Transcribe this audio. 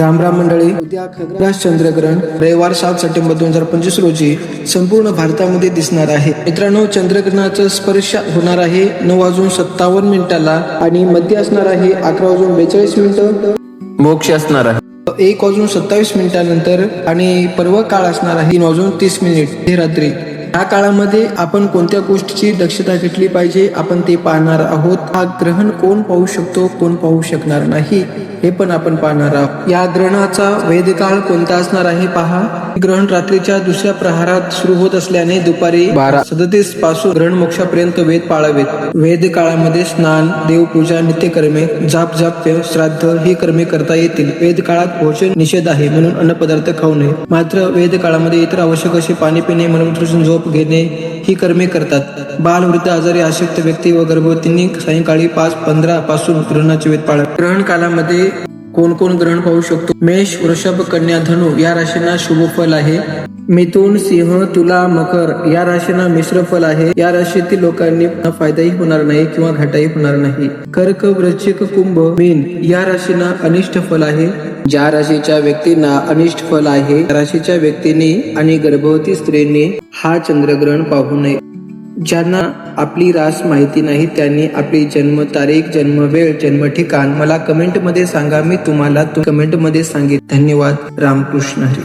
रामराम राम मंडळी. उद्या खग्रास चंद्रग्रहण रविवार सात सप्टेंबर दोन हजार पंचवीस रोजी संपूर्ण भारतामध्ये दिसणार आहे. मित्रांनो चंद्रग्रहणाचा स्पर्श होणार आहे नऊ वाजून सत्तावन्न मिनिटाला आणि मध्य असणार आहे अकरा वाजून बेचाळीस मिनिटं. मोक्ष असणार आहे. एक वाजून सत्तावीस मिनिटानंतर आणि पर्व काळ असणार आहे तीन वाजून तीस मिनिट. हे रात्री. या काळामध्ये आपण कोणत्या गोष्टीची दक्षता घेतली पाहिजे आपण ते पाहणार आहोत. हा ग्रहण कोण पाहू शकतो कोण पाहू शकणार नाही हे पण आपण पाहणार आहोत. या ग्रहणाचा वेदकाळ कोणता असणार आहे पहा. ग्रहण रात्रीच्या दुसऱ्या प्रहारात सुरू होत असल्याने दुपारी बारा. सदतीसपासून ग्रहण मोक्षापर्यंत वेद पाळावेत. वेद काळामध्ये स्नान देवपूजा नित्यकर्मे जाप जाप्य श्राद्ध ही कर्मे करता येतील. वेद काळात भोजन निषेध आहे म्हणून अन्न पदार्थ खाऊ नये. मात्र वेद काळामध्ये इतर आवश्यक असे पाणी पिणे मनोरंजन झोप घेणे ही कर्मे करतात. बालवृद्ध आजारी आशक्त व्यक्ती व गर्भवतींनी सायंकाळी पाच पंधरा पासून ग्रहणाचे वेद पाळा ग्रहण कालामध्ये कोण कोण ग्रहण पाहू शकतो? मेष वृषभ कन्या धनु या राशींना शुभ फल आहे. मिथुन सिंह तुला मकर या राशींना मिश्र फल आहे. या राशीतील लोकांनी फायदाही होणार नाही किंवा घाटाही होणार नाही. कर्क वृश्चिक कुंभ मीन या राशींना अनिष्ट फल आहे. ज्या राशीच्या व्यक्तींना अनिष्ट फल आहे राशीच्या व्यक्तींनी आणि गर्भवती स्त्रीने हा चंद्रग्रहण पाहू नये. ज्यांना आपली रास माहिती नाही त्यांनी आपली जन्म तारीख जन्म वेळ जन्म ठिकाण मला कमेंटमध्ये सांगा. मी तुम्हाला कमेंटमध्ये सांगेन. धन्यवाद. रामकृष्ण हरी.